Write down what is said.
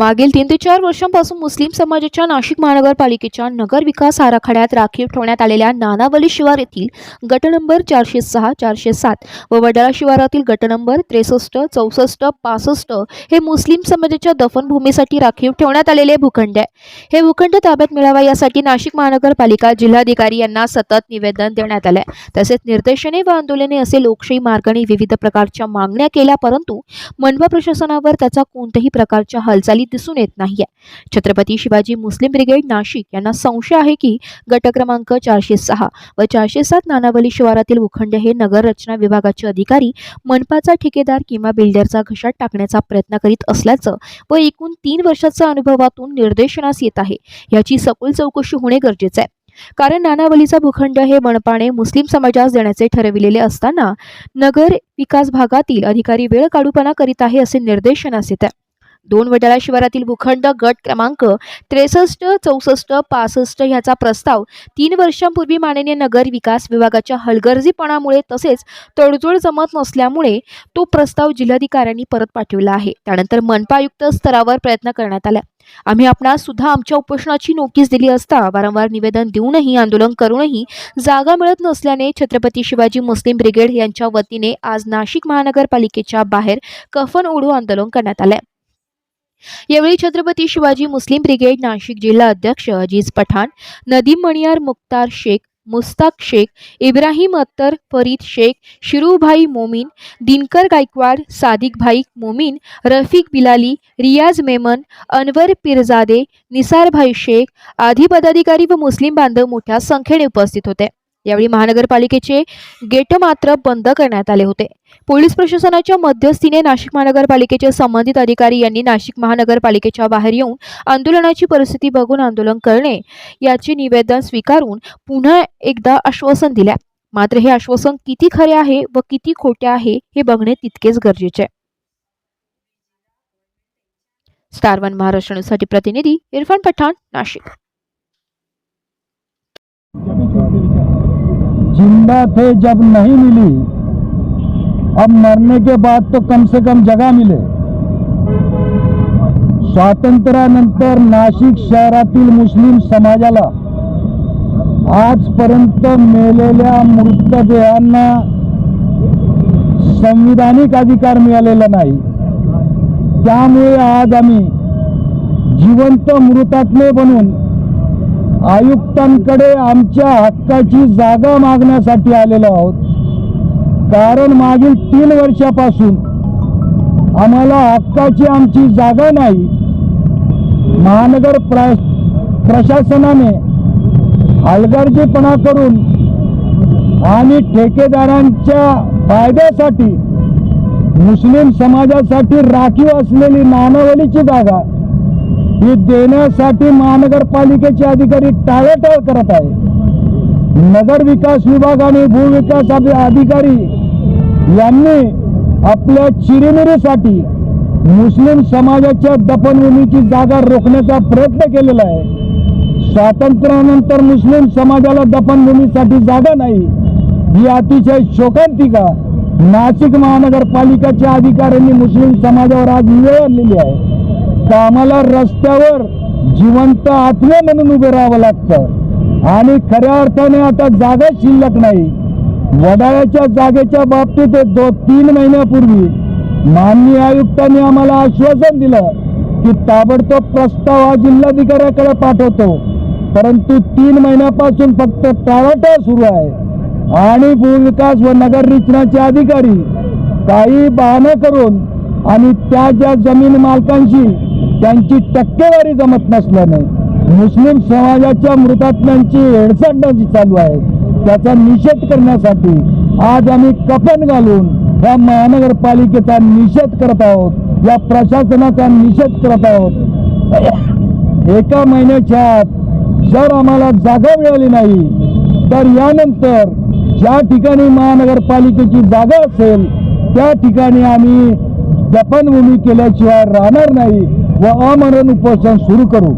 मागील तीन ते चार वर्षांपासून मुस्लिम समाजाच्या नाशिक महानगरपालिकेच्या नगर विकास आराखड्यात राखीव ठेवण्यात आलेल्या नानावली शिवार येथील गट नंबर चारशे सहा चारशे सात व वडाळा शिवारातील गट नंबर त्रेसष्ट चौसष्ट पासष्ट हे मुस्लिम समाजाच्या दफनभूमीसाठी राखीव ठेवण्यात आलेले भूखंड आहे. हे भूखंड ताब्यात मिळावा यासाठी नाशिक महानगरपालिका जिल्हाधिकारी यांना सतत निवेदन देण्यात आले तसेच निर्देशने व आंदोलने असे लोकशाही मार्गाने विविध प्रकारच्या मागण्या केल्या परंतु मनपा प्रशासनावर त्याचा कोणत्याही प्रकारच्या हालचाली दिसून येत नाहीये. छत्रपती शिवाजी मुस्लिम ब्रिगेड नाशिक यांना संशय आहे की गट क्रमांक चारशे सहा व चारशे सात नानावली शिवारातील भूखंड हे नगर रचना विभागाचे अधिकारी मनपाचा ठेकेदार किंवा बिल्डरचा घशात टाकण्याचा प्रयत्न करीत असल्याचं व एकूण तीन वर्षाच्या अनुभवातून निर्देशनास येत आहे. याची सखोल चौकशी होणे गरजेचे आहे. कारण नानावलीचा भूखंड हे मनपाने मुस्लिम समाजास देण्याचे ठरविलेले असताना नगर विकास भागातील अधिकारी वेळ काढूपणा करीत आहे असे निर्देशनास येत आहे. दोन वडाळा शिवारातील भूखंड गट क्रमांक त्रेसष्ट चौसष्ट पासष्ट ह्याचा प्रस्ताव तीन वर्षांपूर्वी माननीय नगर विकास विभागाच्या हलगर्जीपणामुळे तसेच तडजोड जमत नसल्यामुळे तो प्रस्ताव जिल्हाधिकाऱ्यांनी परत पाठविला आहे. त्यानंतर मनपा आयुक्त स्तरावर प्रयत्न करण्यात आला. आम्ही आपणास सुद्धा आमच्या उपोषणाची नोटीस दिली असता वारंवार निवेदन देऊनही आंदोलन करूनही जागा मिळत नसल्याने छत्रपती शिवाजी मुस्लिम ब्रिगेड यांच्या वतीने आज नाशिक महानगरपालिकेच्या बाहेर कफन ओढू आंदोलन करण्यात आले यावेळी छत्रपती शिवाजी मुस्लिम ब्रिगेड नाशिक जिल्हा अध्यक्ष अजीज पठाण नदीम मणियार मुख्तार शेख मुस्ताक शेख इब्राहिम अत्तर फरीद शेख शिरूभाई मोमीन दिनकर गायकवाड सादिक भाई मोमीन रफिक बिलाली रियाज मेमन अनवर पिरजादे निसारभाई शेख आदी पदाधिकारी व मुस्लिम बांधव मोठ्या संख्येने उपस्थित होते. यावेळी महानगरपालिकेचे गेट मात्र बंद करण्यात आले होते. पोलीस प्रशासनाच्या मध्यस्थीने नाशिक महानगरपालिकेचे संबंधित अधिकारी यांनी नाशिक महानगरपालिकेच्या बाहेर येऊन आंदोलनाची परिस्थिती बघून आंदोलन करणे याचे निवेदन स्वीकारून पुन्हा एकदा आश्वासन दिले. मात्र हे आश्वासन किती खरे आहे व किती खोटे आहे हे बघणे तितकेच गरजेचे स्टार वन महाराष्ट्र प्रतिनिधी इरफान पठाण नाशिक. जिंदा थे जब नहीं मिली। अब मरने के बाद तो कम से कम जगह मिले। स्वातंत्र्यानंतर नाशिक शहरातील मुस्लिम समाजाला आजपर्यंत मेलेल्या मृतदेहांना संविधानिक अधिकार मिळालेला नाही. त्यामुळे आज आम्ही जिवंत मृतात्मे बनून आयुक्तांकडे आमच्या हक्काची जागा मागण्यासाठी आलेलो आहोत. कारण मागील तीन वर्षापासून आम्हाला हक्काची आमची जागा नाही. महानगर प्रशासनाने हलगर्जीपणा करून आणि ठेकेदारांच्या फायद्यासाठी मुस्लिम समाजासाठी राखीव असलेली नानावलीची जागा ही देण्यासाठी महानगरपालिकेचे अधिकारी टाळेटाळ करत आहे नगर विकास विभाग आणि भूविकास अधिकारी यांनी आपल्या चिरीमिरीसाठी मुस्लिम समाजाच्या दफनभूमीची जागा रोखण्याचा प्रयत्न केलेला आहे. स्वातंत्र्यानंतर मुस्लिम समाजाला दफनभूमीसाठी जागा नाही ही अतिशय शोकांतिका नाशिक महानगरपालिकेच्या अधिकाऱ्यांनी मुस्लिम समाजावर आज वेळ आणलेली आहे. तर आम्हाला रस्त्यावर जिवंत आत्मे म्हणून उभे राहावं लागतं. आणि खऱ्या अर्थाने आता जागा शिल्लक नाही. वडाळ्याच्या जागेच्या बाबतीत एक दो तीन महिन्यापूर्वी माननीय आयुक्तांनी आम्हाला आश्वासन दिलं की ताबडतोब प्रस्ताव हा जिल्हाधिकाऱ्याकडे पाठवतो. परंतु तीन महिन्यापासून फक्त टाळाटाळ सुरू आहे. आणि भूविकास व नगर रचनाचे अधिकारी काही बहाणं करून आणि त्या ज्या जमीन मालकांशी त्यांची टक्केवारी जमत नसल्याने मुस्लिम समाजाच्या मृतात्म्यांची हेळसांड चालू आहे. त्याचा निषेध करण्यासाठी आज आम्ही कफन घालून या महानगरपालिकेचा निषेध करत आहोत. या प्रशासनाचा निषेध करत आहोत. एका महिन्याच्या आत जर आम्हाला जागा मिळाली नाही तर यानंतर ज्या ठिकाणी महानगरपालिकेची जागा असेल त्या ठिकाणी आम्ही दफनभूमी केल्याशिवाय राहणार नाही. व अमरण उपोषण सुरू करू.